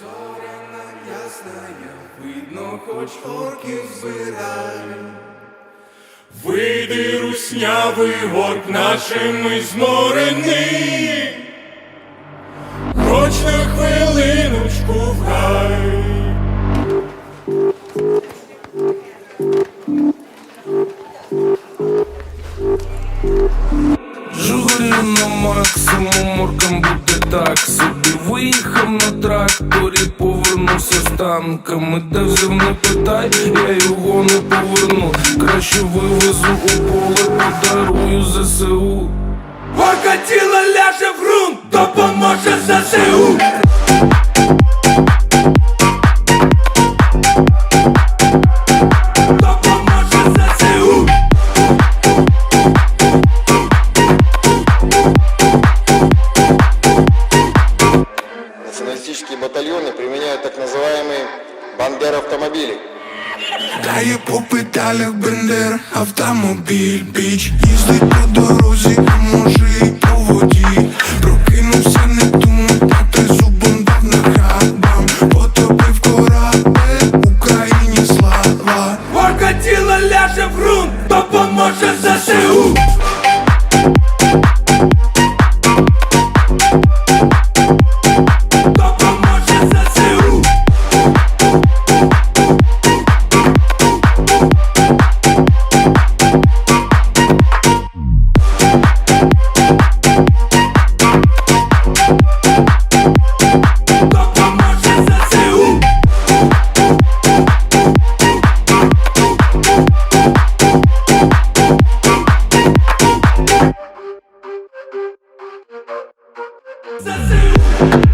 Зоряна ясная, видно, хоч орків збирай. Вийди, руснявий горб нашими зморений, Хоч на хвилиночку в гай. Журю на максимум, оркам буде так. Собі Виїхав на тракторі, повернувся з танками. Та взяв не питай, я його не поверну. Краще вивезу у поле, подарую ЗСУ. Орка тіло ляже в грунт, допоможе ЗСУ. Националистические батальоны применяют так называемые бандер-автомобили. Дає по педалях бендер, автомобіль, біч Їздить по дорозі, а може і по воді Прокинувся, не думай, а ти зубом дав на хабам Потопив корабель, Україні слава Орка тіло ляже в ґрунт, допоможе ЗСУ. ЗСУ.